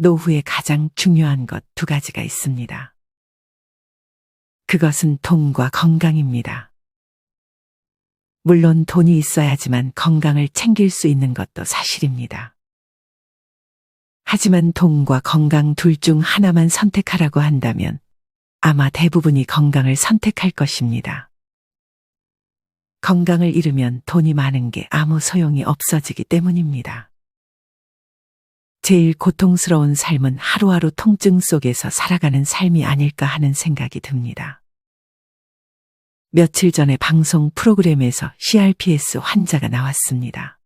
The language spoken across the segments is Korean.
노후에 가장 중요한 것 두 가지가 있습니다. 그것은 돈과 건강입니다. 물론 돈이 있어야지만 건강을 챙길 수 있는 것도 사실입니다. 하지만 돈과 건강 둘 중 하나만 선택하라고 한다면 아마 대부분이 건강을 선택할 것입니다. 건강을 잃으면 돈이 많은 게 아무 소용이 없어지기 때문입니다. 제일 고통스러운 삶은 하루하루 통증 속에서 살아가는 삶이 아닐까 하는 생각이 듭니다. 며칠 전에 방송 프로그램에서 CRPS 환자가 나왔습니다.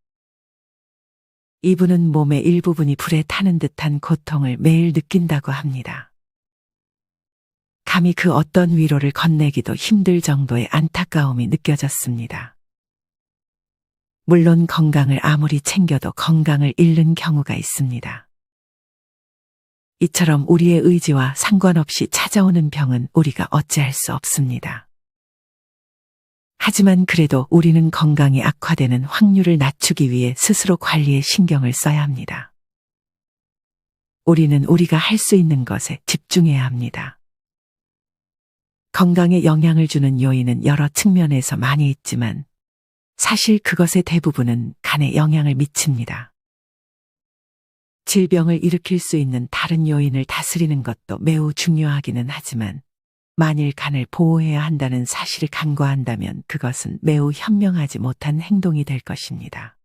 이분은 몸의 일부분이 불에 타는 듯한 고통을 매일 느낀다고 합니다. 감히 그 어떤 위로를 건네기도 힘들 정도의 안타까움이 느껴졌습니다. 물론 건강을 아무리 챙겨도 건강을 잃는 경우가 있습니다. 이처럼 우리의 의지와 상관없이 찾아오는 병은 우리가 어찌할 수 없습니다. 하지만 그래도 우리는 건강이 악화되는 확률을 낮추기 위해 스스로 관리에 신경을 써야 합니다. 우리는 우리가 할 수 있는 것에 집중해야 합니다. 건강에 영향을 주는 요인은 여러 측면에서 많이 있지만 사실 그것의 대부분은 간에 영향을 미칩니다. 질병을 일으킬 수 있는 다른 요인을 다스리는 것도 매우 중요하기는 하지만 만일 간을 보호해야 한다는 사실을 간과한다면 그것은 매우 현명하지 못한 행동이 될 것입니다.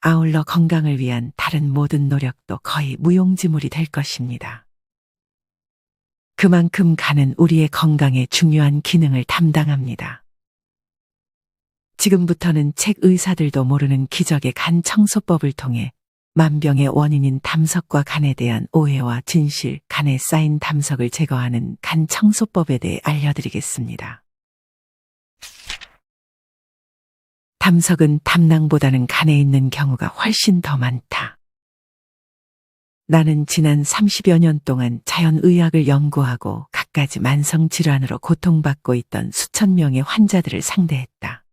아울러 건강을 위한 다른 모든 노력도 거의 무용지물이 될 것입니다. 그만큼 간은 우리의 건강에 중요한 기능을 담당합니다. 지금부터는 책 의사들도 모르는 기적의 간 청소법을 통해 만병의 원인인 담석과 간에 대한 오해와 진실, 간에 쌓인 담석을 제거하는 간 청소법에 대해 알려드리겠습니다. 담석은 담낭보다는 간에 있는 경우가 훨씬 더 많다. 나는 지난 30여 년 동안 자연의학을 연구하고 갖가지 만성질환으로 고통받고 있던 수천 명의 환자들을 상대했다.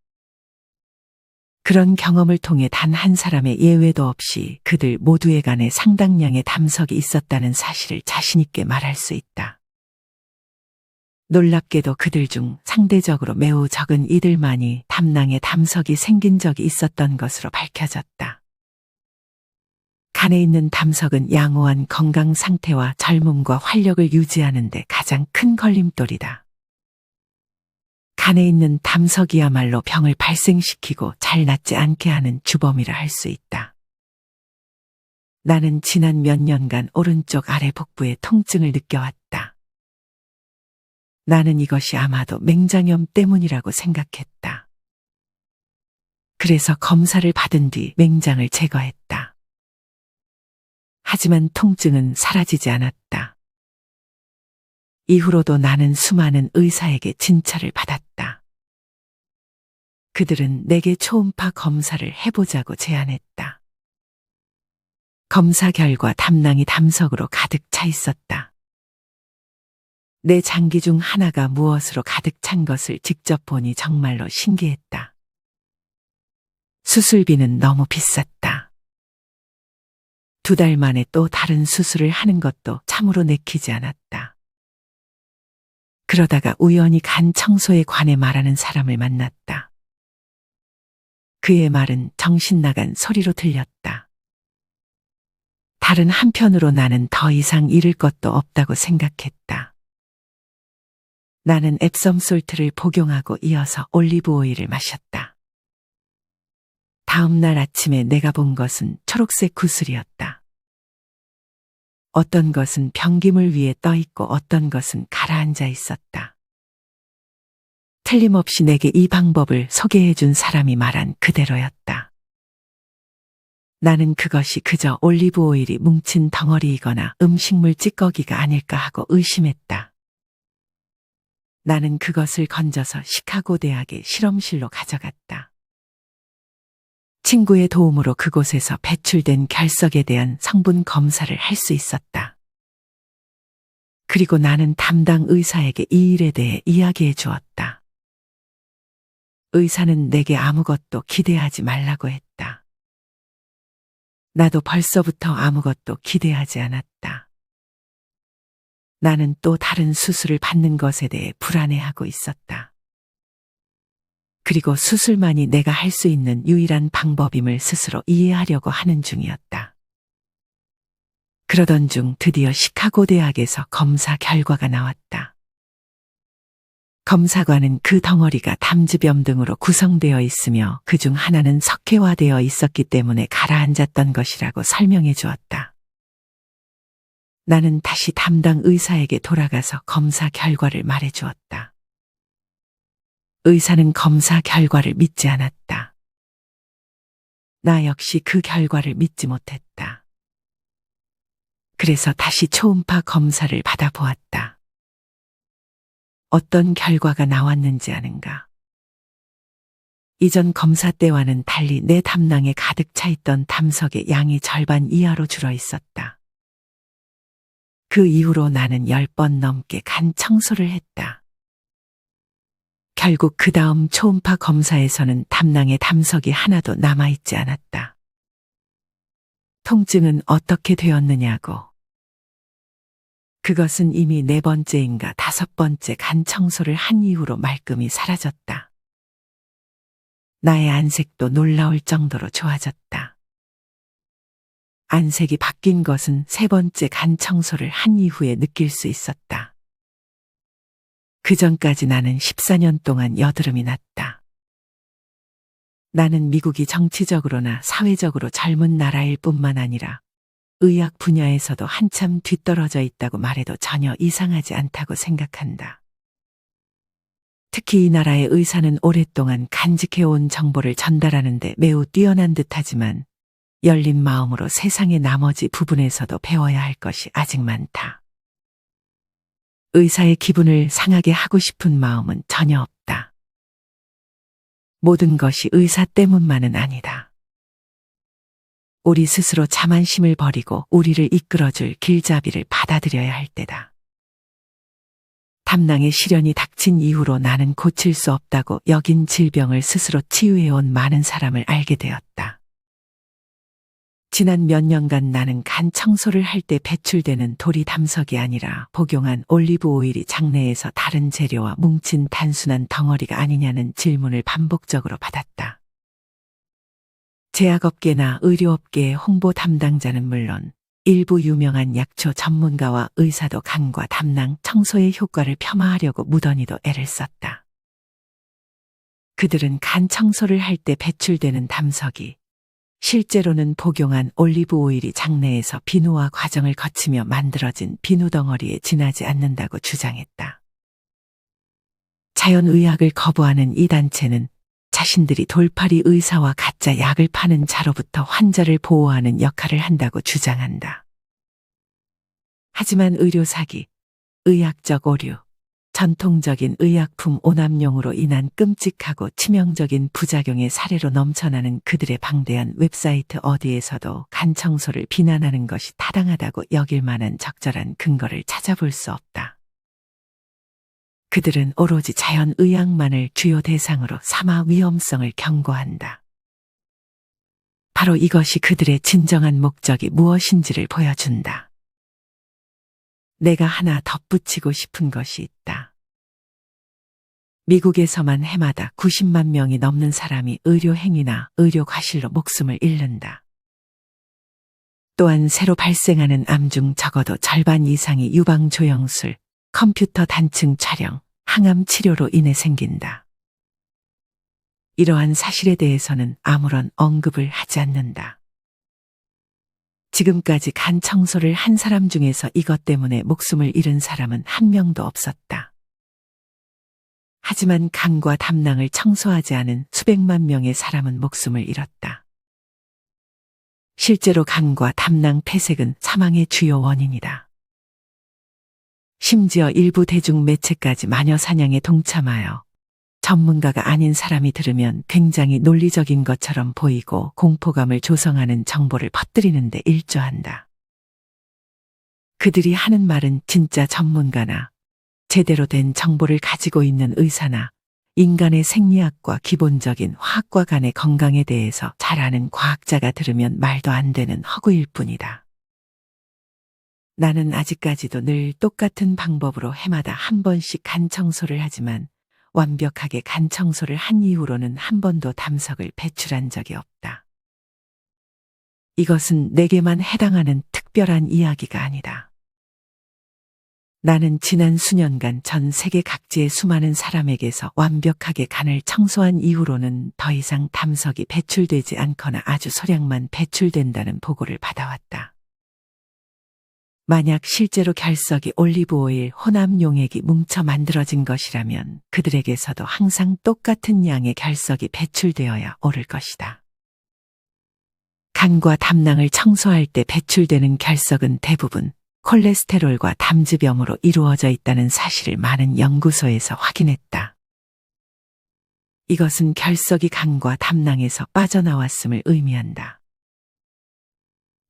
그런 경험을 통해 단 한 사람의 예외도 없이 그들 모두의 간에 상당량의 담석이 있었다는 사실을 자신있게 말할 수 있다. 놀랍게도 그들 중 상대적으로 매우 적은 이들만이 담낭에 담석이 생긴 적이 있었던 것으로 밝혀졌다. 간에 있는 담석은 양호한 건강 상태와 젊음과 활력을 유지하는 데 가장 큰 걸림돌이다. 간에 있는 담석이야말로 병을 발생시키고 잘 낫지 않게 하는 주범이라 할 수 있다. 나는 지난 몇 년간 오른쪽 아래 복부에 통증을 느껴왔다. 나는 이것이 아마도 맹장염 때문이라고 생각했다. 그래서 검사를 받은 뒤 맹장을 제거했다. 하지만 통증은 사라지지 않았다. 이후로도 나는 수많은 의사에게 진찰을 받았다. 그들은 내게 초음파 검사를 해보자고 제안했다. 검사 결과 담낭이 담석으로 가득 차 있었다. 내 장기 중 하나가 무엇으로 가득 찬 것을 직접 보니 정말로 신기했다. 수술비는 너무 비쌌다. 두 달 만에 또 다른 수술을 하는 것도 참으로 내키지 않았다. 그러다가 우연히 간 청소에 관해 말하는 사람을 만났다. 그의 말은 정신 나간 소리로 들렸다. 다른 한편으로 나는 더 이상 잃을 것도 없다고 생각했다. 나는 앱섬 솔트를 복용하고 이어서 올리브 오일을 마셨다. 다음 날 아침에 내가 본 것은 초록색 구슬이었다. 어떤 것은 병김을 위에 떠 있고 어떤 것은 가라앉아 있었다. 틀림없이 내게 이 방법을 소개해 준 사람이 말한 그대로였다. 나는 그것이 그저 올리브 오일이 뭉친 덩어리이거나 음식물 찌꺼기가 아닐까 하고 의심했다. 나는 그것을 건져서 시카고 대학의 실험실로 가져갔다. 친구의 도움으로 그곳에서 배출된 결석에 대한 성분 검사를 할 수 있었다. 그리고 나는 담당 의사에게 이 일에 대해 이야기해 주었다. 의사는 내게 아무것도 기대하지 말라고 했다. 나도 벌써부터 아무것도 기대하지 않았다. 나는 또 다른 수술을 받는 것에 대해 불안해하고 있었다. 그리고 수술만이 내가 할 수 있는 유일한 방법임을 스스로 이해하려고 하는 중이었다. 그러던 중 드디어 시카고 대학에서 검사 결과가 나왔다. 검사관은 그 덩어리가 담즙염 등으로 구성되어 있으며 그 중 하나는 석회화되어 있었기 때문에 가라앉았던 것이라고 설명해 주었다. 나는 다시 담당 의사에게 돌아가서 검사 결과를 말해 주었다. 의사는 검사 결과를 믿지 않았다. 나 역시 그 결과를 믿지 못했다. 그래서 다시 초음파 검사를 받아보았다. 어떤 결과가 나왔는지 아는가? 이전 검사 때와는 달리 내 담낭에 가득 차 있던 담석의 양이 절반 이하로 줄어 있었다. 그 이후로 나는 열 번 넘게 간 청소를 했다. 결국 그 다음 초음파 검사에서는 담낭에 담석이 하나도 남아있지 않았다. 통증은 어떻게 되었느냐고. 그것은 이미 네 번째인가 다섯 번째 간 청소를 한 이후로 말끔히 사라졌다. 나의 안색도 놀라울 정도로 좋아졌다. 안색이 바뀐 것은 세 번째 간 청소를 한 이후에 느낄 수 있었다. 그 전까지 나는 14년 동안 여드름이 났다. 나는 미국이 정치적으로나 사회적으로 젊은 나라일 뿐만 아니라 의학 분야에서도 한참 뒤떨어져 있다고 말해도 전혀 이상하지 않다고 생각한다. 특히 이 나라의 의사는 오랫동안 간직해온 정보를 전달하는데 매우 뛰어난 듯하지만 열린 마음으로 세상의 나머지 부분에서도 배워야 할 것이 아직 많다. 의사의 기분을 상하게 하고 싶은 마음은 전혀 없다. 모든 것이 의사 때문만은 아니다. 우리 스스로 자만심을 버리고 우리를 이끌어줄 길잡이를 받아들여야 할 때다. 담낭의 시련이 닥친 이후로 나는 고칠 수 없다고 여긴 질병을 스스로 치유해온 많은 사람을 알게 되었다. 지난 몇 년간 나는 간 청소를 할 때 배출되는 돌이 담석이 아니라 복용한 올리브 오일이 장내에서 다른 재료와 뭉친 단순한 덩어리가 아니냐는 질문을 반복적으로 받았다. 제약업계나 의료업계의 홍보 담당자는 물론 일부 유명한 약초 전문가와 의사도 간과 담낭 청소의 효과를 폄하하려고 무던히도 애를 썼다. 그들은 간 청소를 할 때 배출되는 담석이 실제로는 복용한 올리브 오일이 장내에서 비누화 과정을 거치며 만들어진 비누 덩어리에 지나지 않는다고 주장했다. 자연의학을 거부하는 이 단체는 자신들이 돌팔이 의사와 가짜 약을 파는 자로부터 환자를 보호하는 역할을 한다고 주장한다. 하지만 의료 사기, 의학적 오류, 전통적인 의약품 오남용으로 인한 끔찍하고 치명적인 부작용의 사례로 넘쳐나는 그들의 방대한 웹사이트 어디에서도 간 청소를 비난하는 것이 타당하다고 여길 만한 적절한 근거를 찾아볼 수 없다. 그들은 오로지 자연 의학만을 주요 대상으로 삼아 위험성을 경고한다. 바로 이것이 그들의 진정한 목적이 무엇인지를 보여준다. 내가 하나 덧붙이고 싶은 것이 있다. 미국에서만 해마다 90만 명이 넘는 사람이 의료행위나 의료과실로 목숨을 잃는다. 또한 새로 발생하는 암 중 적어도 절반 이상이 유방조영술, 컴퓨터 단층 촬영, 항암 치료로 인해 생긴다. 이러한 사실에 대해서는 아무런 언급을 하지 않는다. 지금까지 간 청소를 한 사람 중에서 이것 때문에 목숨을 잃은 사람은 한 명도 없었다. 하지만 간과 담낭을 청소하지 않은 수백만 명의 사람은 목숨을 잃었다. 실제로 간과 담낭 폐색은 사망의 주요 원인이다. 심지어 일부 대중 매체까지 마녀 사냥에 동참하여 전문가가 아닌 사람이 들으면 굉장히 논리적인 것처럼 보이고 공포감을 조성하는 정보를 퍼뜨리는데 일조한다. 그들이 하는 말은 진짜 전문가나 제대로 된 정보를 가지고 있는 의사나 인간의 생리학과 기본적인 화학과 간의 건강에 대해서 잘 아는 과학자가 들으면 말도 안 되는 허구일 뿐이다. 나는 아직까지도 늘 똑같은 방법으로 해마다 한 번씩 간 청소를 하지만 완벽하게 간 청소를 한 이후로는 한 번도 담석을 배출한 적이 없다. 이것은 내게만 해당하는 특별한 이야기가 아니다. 나는 지난 수년간 전 세계 각지의 수많은 사람에게서 완벽하게 간을 청소한 이후로는 더 이상 담석이 배출되지 않거나 아주 소량만 배출된다는 보고를 받아왔다. 만약 실제로 결석이 올리브 오일 혼합 용액이 뭉쳐 만들어진 것이라면 그들에게서도 항상 똑같은 양의 결석이 배출되어야 옳을 것이다. 간과 담낭을 청소할 때 배출되는 결석은 대부분 콜레스테롤과 담즙염으로 이루어져 있다는 사실을 많은 연구소에서 확인했다. 이것은 결석이 간과 담낭에서 빠져나왔음을 의미한다.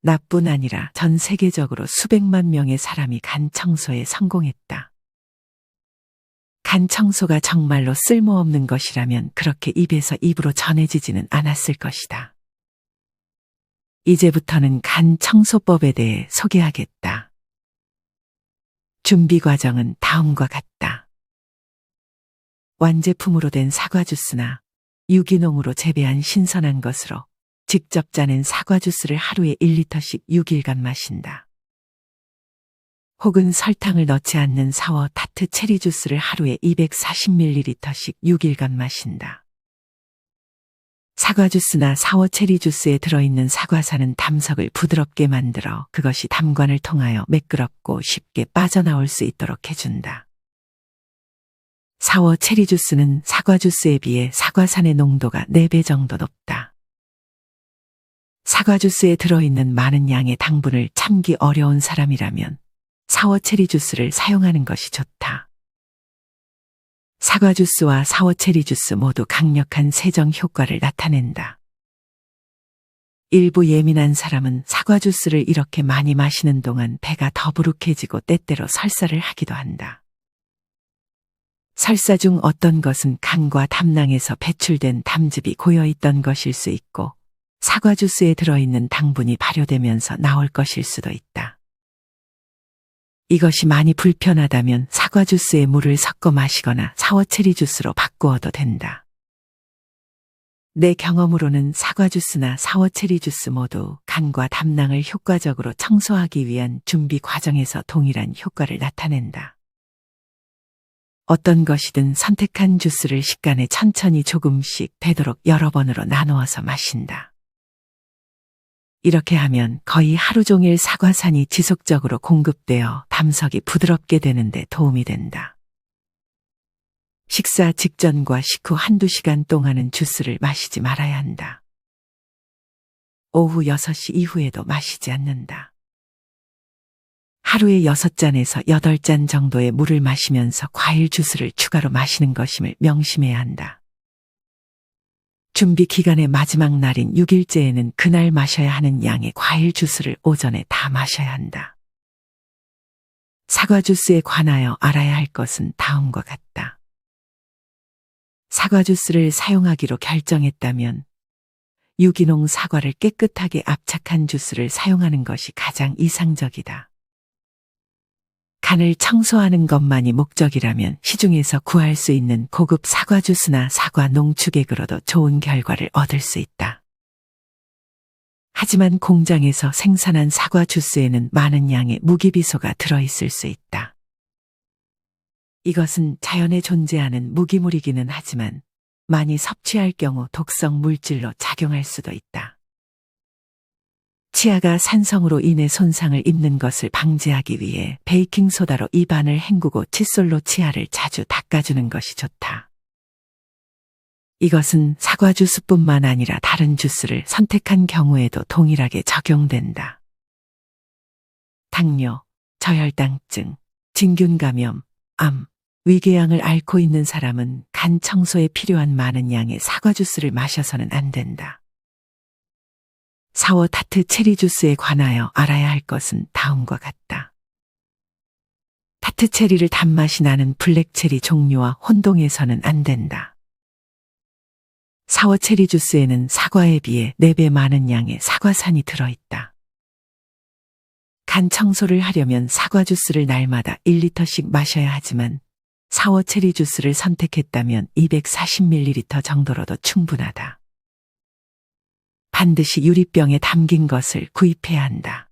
나뿐 아니라 전 세계적으로 수백만 명의 사람이 간 청소에 성공했다. 간 청소가 정말로 쓸모없는 것이라면 그렇게 입에서 입으로 전해지지는 않았을 것이다. 이제부터는 간 청소법에 대해 소개하겠다. 준비 과정은 다음과 같다. 완제품으로 된 사과 주스나 유기농으로 재배한 신선한 것으로 직접 짜낸 사과 주스를 하루에 1리터씩 6일간 마신다. 혹은 설탕을 넣지 않는 사워 타트 체리 주스를 하루에 240ml씩 6일간 마신다. 사과 주스나 사워 체리 주스에 들어있는 사과산은 담석을 부드럽게 만들어 그것이 담관을 통하여 매끄럽고 쉽게 빠져나올 수 있도록 해준다. 사워 체리 주스는 사과 주스에 비해 사과산의 농도가 4배 정도 높다. 사과 주스에 들어있는 많은 양의 당분을 참기 어려운 사람이라면 사워 체리 주스를 사용하는 것이 좋다. 사과 주스와 사워 체리 주스 모두 강력한 세정 효과를 나타낸다. 일부 예민한 사람은 사과 주스를 이렇게 많이 마시는 동안 배가 더부룩해지고 때때로 설사를 하기도 한다. 설사 중 어떤 것은 간과 담낭에서 배출된 담즙이 고여 있던 것일 수 있고 사과 주스에 들어있는 당분이 발효되면서 나올 것일 수도 있다. 이것이 많이 불편하다면 사과 주스에 물을 섞어 마시거나 사워체리 주스로 바꾸어도 된다. 내 경험으로는 사과 주스나 사워체리 주스 모두 간과 담낭을 효과적으로 청소하기 위한 준비 과정에서 동일한 효과를 나타낸다. 어떤 것이든 선택한 주스를 식간에 천천히 조금씩 되도록 여러 번으로 나누어서 마신다. 이렇게 하면 거의 하루 종일 사과산이 지속적으로 공급되어 담석이 부드럽게 되는데 도움이 된다. 식사 직전과 식후 한두 시간 동안은 주스를 마시지 말아야 한다. 오후 6시 이후에도 마시지 않는다. 하루에 6잔에서 8잔 정도의 물을 마시면서 과일 주스를 추가로 마시는 것임을 명심해야 한다. 준비 기간의 마지막 날인 6일째에는 그날 마셔야 하는 양의 과일 주스를 오전에 다 마셔야 한다. 사과 주스에 관하여 알아야 할 것은 다음과 같다. 사과 주스를 사용하기로 결정했다면 유기농 사과를 깨끗하게 압착한 주스를 사용하는 것이 가장 이상적이다. 간을 청소하는 것만이 목적이라면 시중에서 구할 수 있는 고급 사과 주스나 사과 농축액으로도 좋은 결과를 얻을 수 있다. 하지만 공장에서 생산한 사과 주스에는 많은 양의 무기비소가 들어있을 수 있다. 이것은 자연에 존재하는 무기물이기는 하지만 많이 섭취할 경우 독성 물질로 작용할 수도 있다. 치아가 산성으로 인해 손상을 입는 것을 방지하기 위해 베이킹소다로 입안을 헹구고 칫솔로 치아를 자주 닦아주는 것이 좋다. 이것은 사과 주스뿐만 아니라 다른 주스를 선택한 경우에도 동일하게 적용된다. 당뇨, 저혈당증, 진균 감염, 암, 위궤양을 앓고 있는 사람은 간 청소에 필요한 많은 양의 사과 주스를 마셔서는 안 된다. 사워 타트 체리 주스에 관하여 알아야 할 것은 다음과 같다. 타트 체리를 단맛이 나는 블랙 체리 종류와 혼동해서는 안 된다. 사워 체리 주스에는 사과에 비해 4배 많은 양의 사과산이 들어있다. 간 청소를 하려면 사과 주스를 날마다 1리터씩 마셔야 하지만 사워 체리 주스를 선택했다면 240ml 정도로도 충분하다. 반드시 유리병에 담긴 것을 구입해야 한다.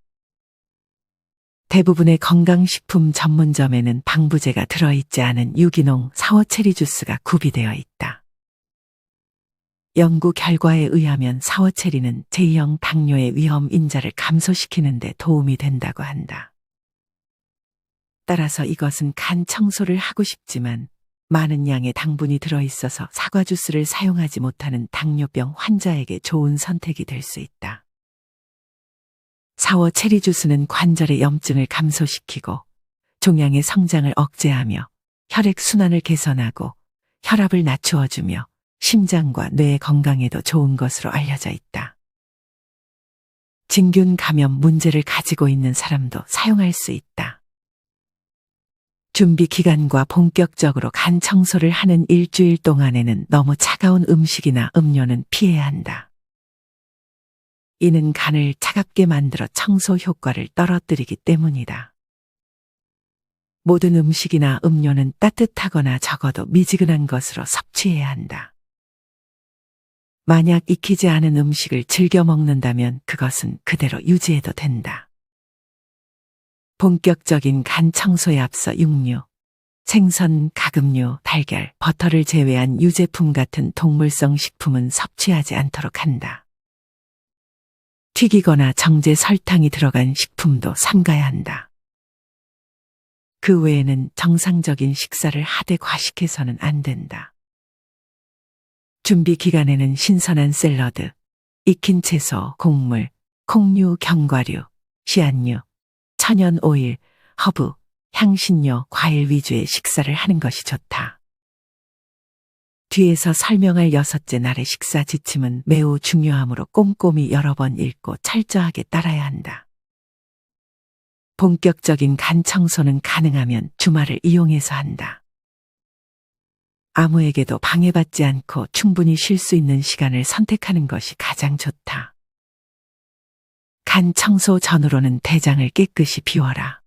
대부분의 건강식품 전문점에는 방부제가 들어있지 않은 유기농 사워 체리 주스가 구비되어 있다. 연구 결과에 의하면 사워 체리는 제2형 당뇨의 위험 인자를 감소시키는 데 도움이 된다고 한다. 따라서 이것은 간 청소를 하고 싶지만 많은 양의 당분이 들어있어서 사과 주스를 사용하지 못하는 당뇨병 환자에게 좋은 선택이 될 수 있다. 사워 체리 주스는 관절의 염증을 감소시키고 종양의 성장을 억제하며 혈액 순환을 개선하고 혈압을 낮추어주며 심장과 뇌 건강에도 좋은 것으로 알려져 있다. 진균 감염 문제를 가지고 있는 사람도 사용할 수 있다. 준비 기간과 본격적으로 간 청소를 하는 일주일 동안에는 너무 차가운 음식이나 음료는 피해야 한다. 이는 간을 차갑게 만들어 청소 효과를 떨어뜨리기 때문이다. 모든 음식이나 음료는 따뜻하거나 적어도 미지근한 것으로 섭취해야 한다. 만약 익히지 않은 음식을 즐겨 먹는다면 그것은 그대로 유지해도 된다. 본격적인 간 청소에 앞서 육류, 생선, 가금류, 달걀, 버터를 제외한 유제품 같은 동물성 식품은 섭취하지 않도록 한다. 튀기거나 정제 설탕이 들어간 식품도 삼가야 한다. 그 외에는 정상적인 식사를 하되 과식해서는 안 된다. 준비 기간에는 신선한 샐러드, 익힌 채소, 곡물, 콩류, 견과류, 씨앗류, 천연 오일, 허브, 향신료, 과일 위주의 식사를 하는 것이 좋다. 뒤에서 설명할 여섯째 날의 식사 지침은 매우 중요하므로 꼼꼼히 여러 번 읽고 철저하게 따라야 한다. 본격적인 간 청소는 가능하면 주말을 이용해서 한다. 아무에게도 방해받지 않고 충분히 쉴 수 있는 시간을 선택하는 것이 가장 좋다. 간 청소 전후로는 대장을 깨끗이 비워라.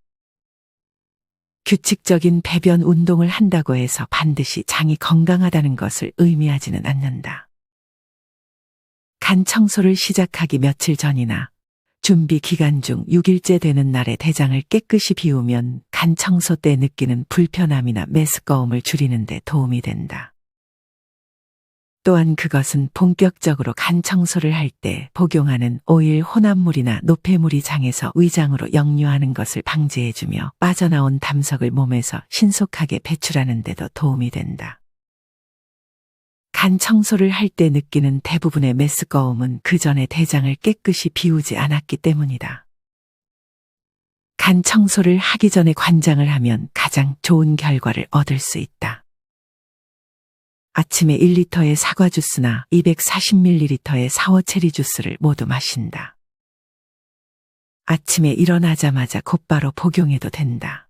규칙적인 배변 운동을 한다고 해서 반드시 장이 건강하다는 것을 의미하지는 않는다. 간 청소를 시작하기 며칠 전이나 준비 기간 중 6일째 되는 날에 대장을 깨끗이 비우면 간 청소 때 느끼는 불편함이나 메스꺼움을 줄이는 데 도움이 된다. 또한 그것은 본격적으로 간 청소를 할 때 복용하는 오일 혼합물이나 노폐물이 장에서 위장으로 역류하는 것을 방지해주며 빠져나온 담석을 몸에서 신속하게 배출하는 데도 도움이 된다. 간 청소를 할 때 느끼는 대부분의 메스꺼움은 그 전에 대장을 깨끗이 비우지 않았기 때문이다. 간 청소를 하기 전에 관장을 하면 가장 좋은 결과를 얻을 수 있다. 아침에 1리터의 사과 주스나 240ml의 사워 체리 주스를 모두 마신다. 아침에 일어나자마자 곧바로 복용해도 된다.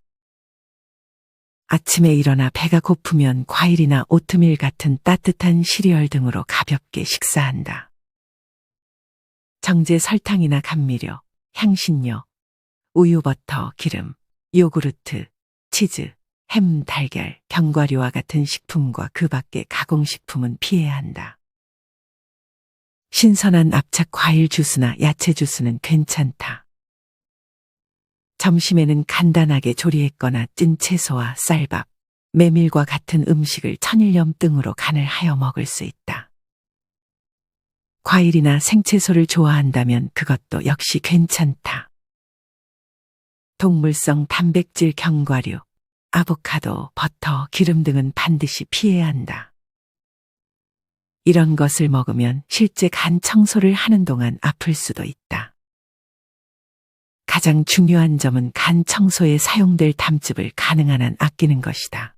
아침에 일어나 배가 고프면 과일이나 오트밀 같은 따뜻한 시리얼 등으로 가볍게 식사한다. 정제 설탕이나 감미료, 향신료, 우유, 버터, 기름, 요구르트, 치즈, 햄, 달걀, 견과류와 같은 식품과 그 밖의 가공식품은 피해야 한다. 신선한 압착 과일 주스나 야채 주스는 괜찮다. 점심에는 간단하게 조리했거나 찐 채소와 쌀밥, 메밀과 같은 음식을 천일염 등으로 간을 하여 먹을 수 있다. 과일이나 생채소를 좋아한다면 그것도 역시 괜찮다. 동물성 단백질 견과류, 아보카도, 버터, 기름 등은 반드시 피해야 한다. 이런 것을 먹으면 실제 간 청소를 하는 동안 아플 수도 있다. 가장 중요한 점은 간 청소에 사용될 담즙을 가능한 한 아끼는 것이다.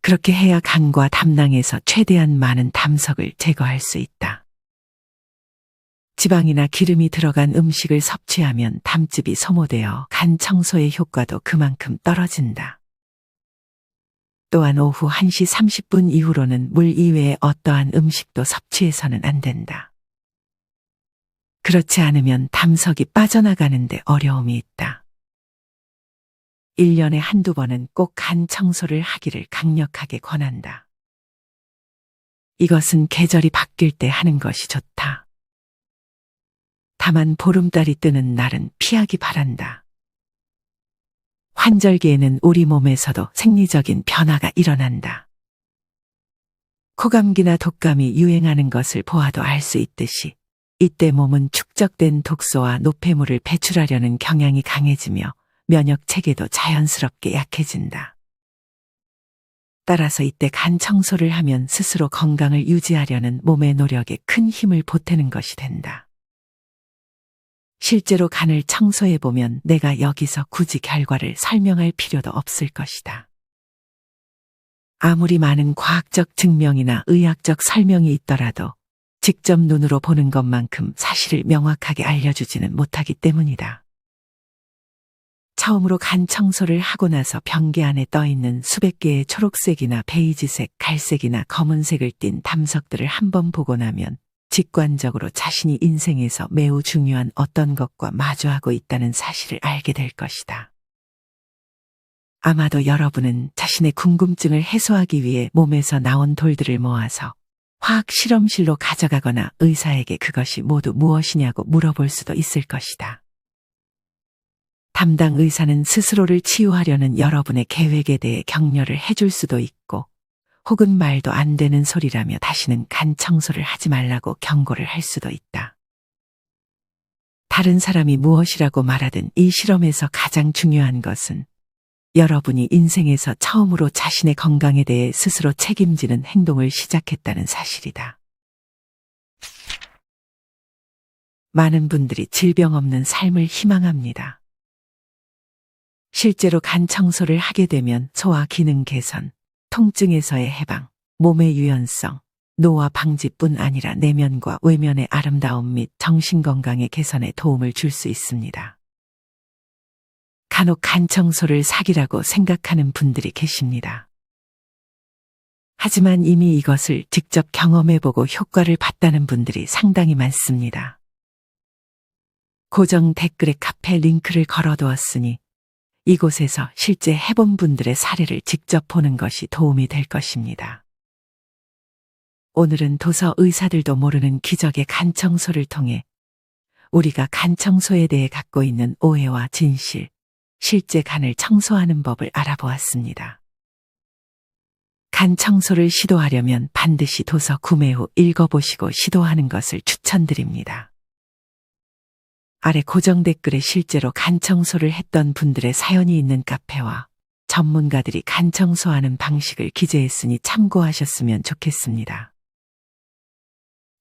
그렇게 해야 간과 담낭에서 최대한 많은 담석을 제거할 수 있다. 지방이나 기름이 들어간 음식을 섭취하면 담즙이 소모되어 간 청소의 효과도 그만큼 떨어진다. 또한 오후 1시 30분 이후로는 물 이외에 어떠한 음식도 섭취해서는 안 된다. 그렇지 않으면 담석이 빠져나가는데 어려움이 있다. 1년에 한두 번은 꼭 간 청소를 하기를 강력하게 권한다. 이것은 계절이 바뀔 때 하는 것이 좋다. 다만 보름달이 뜨는 날은 피하기 바란다. 환절기에는 우리 몸에서도 생리적인 변화가 일어난다. 코감기나 독감이 유행하는 것을 보아도 알 수 있듯이 이때 몸은 축적된 독소와 노폐물을 배출하려는 경향이 강해지며 면역 체계도 자연스럽게 약해진다. 따라서 이때 간 청소를 하면 스스로 건강을 유지하려는 몸의 노력에 큰 힘을 보태는 것이 된다. 실제로 간을 청소해 보면 내가 여기서 굳이 결과를 설명할 필요도 없을 것이다. 아무리 많은 과학적 증명이나 의학적 설명이 있더라도 직접 눈으로 보는 것만큼 사실을 명확하게 알려주지는 못하기 때문이다. 처음으로 간 청소를 하고 나서 변기 안에 떠 있는 수백 개의 초록색이나 베이지색, 갈색이나 검은색을 띤 담석들을 한번 보고 나면 직관적으로 자신이 인생에서 매우 중요한 어떤 것과 마주하고 있다는 사실을 알게 될 것이다. 아마도 여러분은 자신의 궁금증을 해소하기 위해 몸에서 나온 돌들을 모아서 화학 실험실로 가져가거나 의사에게 그것이 모두 무엇이냐고 물어볼 수도 있을 것이다. 담당 의사는 스스로를 치유하려는 여러분의 계획에 대해 격려를 해줄 수도 있고, 혹은 말도 안 되는 소리라며 다시는 간 청소를 하지 말라고 경고를 할 수도 있다. 다른 사람이 무엇이라고 말하든 이 실험에서 가장 중요한 것은 여러분이 인생에서 처음으로 자신의 건강에 대해 스스로 책임지는 행동을 시작했다는 사실이다. 많은 분들이 질병 없는 삶을 희망합니다. 실제로 간 청소를 하게 되면 소화 기능 개선, 통증에서의 해방, 몸의 유연성, 노화 방지뿐 아니라 내면과 외면의 아름다움 및 정신 건강의 개선에 도움을 줄 수 있습니다. 간혹 간 청소를 사기라고 생각하는 분들이 계십니다. 하지만 이미 이것을 직접 경험해보고 효과를 봤다는 분들이 상당히 많습니다. 고정 댓글에 카페 링크를 걸어두었으니 이곳에서 실제 해본 분들의 사례를 직접 보는 것이 도움이 될 것입니다. 오늘은 도서 의사들도 모르는 기적의 간 청소를 통해 우리가 간 청소에 대해 갖고 있는 오해와 진실, 실제 간을 청소하는 법을 알아보았습니다. 간 청소를 시도하려면 반드시 도서 구매 후 읽어보시고 시도하는 것을 추천드립니다. 아래 고정 댓글에 실제로 간 청소를 했던 분들의 사연이 있는 카페와 전문가들이 간 청소하는 방식을 기재했으니 참고하셨으면 좋겠습니다.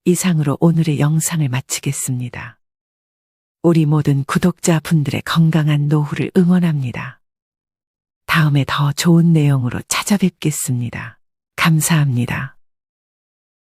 이상으로 오늘의 영상을 마치겠습니다. 우리 모든 구독자 분들의 건강한 노후를 응원합니다. 다음에 더 좋은 내용으로 찾아뵙겠습니다. 감사합니다.